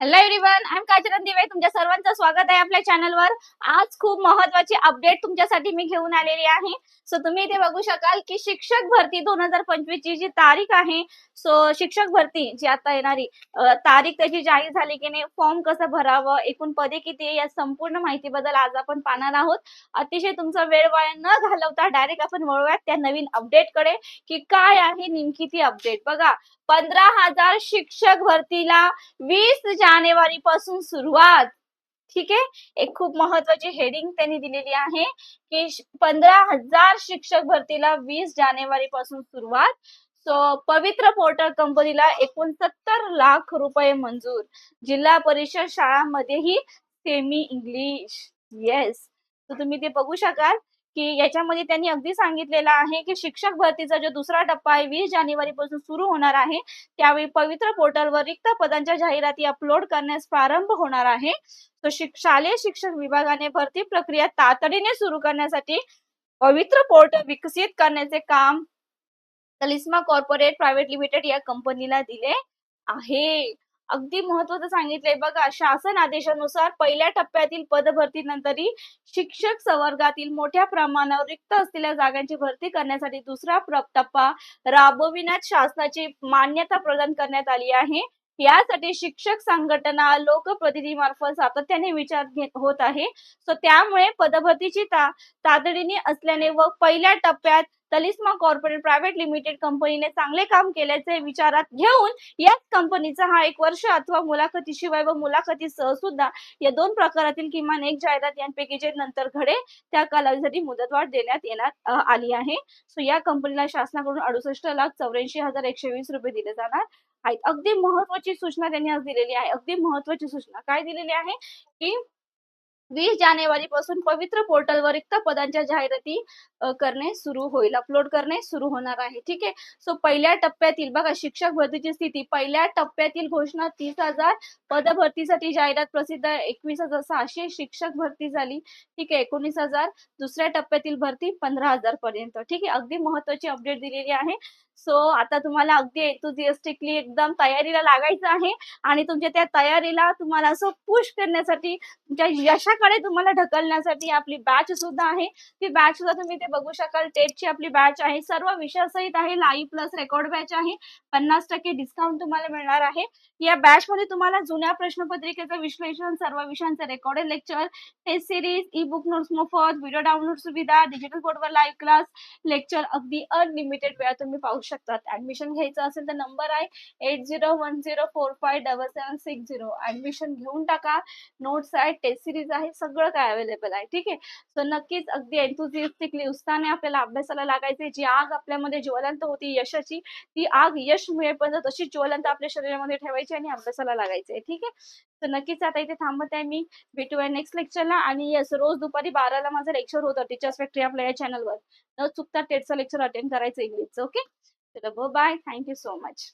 Hello everyone I am Kacharan Dive तुमच्या सर्वांचं स्वागत आहे आपल्या चॅनलवर आज खूप महत्वाची अपडेट तुमच्यासाठी मी घेऊन आलेली आहे. सो तुम्ही इथे बघू शकाल की शिक्षक भरती दोन हजार पंचवीस ची जी तारीख आहे सो शिक्षक भरती जी आता येणारी तारीख त्याची जाहीर झाली की नाही फॉर्म कसं भरावं एकूण पदे किती आहे या संपूर्ण माहितीबद्दल आज आपण पाहणार आहोत. अतिशय तुमचा वेळ वाया न घालवता डायरेक्ट आपण वळूयात त्या नवीन अपडेटकडे की काय आहे नेमकी ती अपडेट बघा पंधरा हजार शिक्षक भरतीला वीस जानेवारी पासून सुरुवात. ठीक आहे? एक खूप महत्वाची हेडिंग त्यांनी दिलेली आहे की पंधरा हजार शिक्षक भरतीला वीस जानेवारी पासून सुरुवात. सो पवित्र पोर्टल कंपनीला एकूण सत्तर लाख रुपये मंजूर. जिल्हा परिषद शाळांमध्येही सेमी इंग्लिश येस तर तुम्ही ते बघू शकाल. की याच्यामध्ये त्यांनी अगदी सांगितलेलं आहे की शिक्षक भरतीचा जो दुसरा टप्पा आहे वीस जानेवारी पासून सुरू होणार आहे. त्यावेळी पवित्र पोर्टलवर रिक्त पदांच्या जाहिराती अपलोड करण्यास प्रारंभ होणार आहे. तर शिक शालेय शिक्षण विभागाने भरती प्रक्रिया तातडीने सुरू करण्यासाठी पवित्र पोर्टल विकसित करण्याचे काम तलिस्मा कॉर्पोरेट प्रायव्हेट लिमिटेड या कंपनीला दिले आहे. अगदी महत्वाचं सांगितलंय बघा शासन आदेशानुसार पहिल्या टप्प्यातील पदभरतीनंतरही शिक्षक संवर्गातील मोठ्या प्रमाणावर रिक्त असलेल्या जागांची भरती करण्यासाठी दुसरा टप्पा राबविण्यात शासनाची मान्यता प्रदान करण्यात आली आहे. यासाठी शिक्षक संघटना लोकप्रतिनिधीमार्फत सातत्याने विचार घेत होत आहे. सो त्यामुळे पदभरतीची ता तातडीने असल्याने व पहिल्या टप्प्यात तलिस्मा कॉर्पोरेट प्रायव्हेट लिमिटेड कंपनीने चांगले काम केल्याचे विचारात घेऊन याच कंपनीचा हा एक वर्ष अथवा मुलाखतीशिवाय व मुलाखतीसह सुद्धा या दोन प्रकारातील किमान एक जाहिरात यांपैकी जे नंतर घडे त्या कालावधीसाठी मुदतवाढ देण्यात येण्यात आली आहे. सो या कंपनीला शासनाकडून अडुसष्ट लाख चौऱ्याऐंशी हजार एकशे वीस रुपये दिले जाणार आहेत. अगदी महत्वाची सूचना त्यांनी आज दिलेली आहे. अगदी महत्वाची सूचना काय दिलेली आहे? की वीस जानेवारी पासून पवित्र पोर्टलवर रिक्त पदांच्या जाहिराती करणे सुरू होईल. अपलोड करणे सुरू होणार आहे. ठीक आहे? सो पहिल्या टप्प्यातील बघा शिक्षक भरतीची स्थिती. पहिल्या टप्प्यातील घोषणा तीस हजार. पद भरतीसाठी जाहिरात प्रसिद्ध एकवीस हजार सहाशे शिक्षक भरती झाली. ठीक आहे? एकोणीस हजार. दुसऱ्या टप्प्यातील भरती पंधरा हजार पर्यंत. ठीक आहे? अगदी महत्वाची अपडेट दिलेली आहे. सो आता तुम्हाला अगदी एंथुझिएस्टिकली एकदम तयारीला लागायचं आहे आणि तुमच्या त्या तयारीला तुम्हाला असं पुश करण्यासाठी तुमच्या यशाकडे तुम्हाला ढकलण्यासाठी आपली बॅच सुद्धा आहे. ती बॅच सुद्धा तुम्ही इथे बघू शकाल टेटची आपली बॅच आहे. सर्व विषयासहित आहे. लाईव्ह प्लस रेकॉर्ड बॅच आहे. पन्नास टक्के डिस्काउंट तुम्हाला मिळणार आहे. या बॅच मध्ये तुम्हाला जुन्या प्रश्नपत्रिकेचं विश्लेषण सर्व विषयांचं recorded lecture test series e book notes मोफत व्हिडिओ डाउनलोड सुविधा डिजिटल बोर्डवर लाईव्ह क्लास लेक्चर अगदी अनलिमिटेड वेळा तुम्ही पाहू शकतात. ऍडमिशन घ्यायचं असेल तर नंबर आहे eight zero one zero four five double seven six zero admission घेऊन टाका. नोट्स आहेत टेस्ट सिरीज आहे सगळं काय अवेलेबल आहे. ठीक आहे? सो नक्कीच अगदी एन्थुझिस्टिकली उत्साहाने आपल्याला अभ्यासाला लागायचे जी आग आपल्यामध्ये ज्वलंत होती यशाची ती आग यश मिळेपर्यंत तशी ज्वलंत आपल्या शरीरामध्ये ठेवायची आणि अभ्यासाला लागायचे. ठीक आहे? तर नक्कीच आता इथे थांबत आहे मी. भेटूया नेक्स्ट लेक्चरला आणि येस रोज दुपारी बाराला माझं लेक्चर होतं टीचर्स फॅक्टरी आपल्या या चॅनलवर न चुकता टेटचं लेक्चर अटेंड करायचं इंग्लिशचं ओके चलो bye thank you so much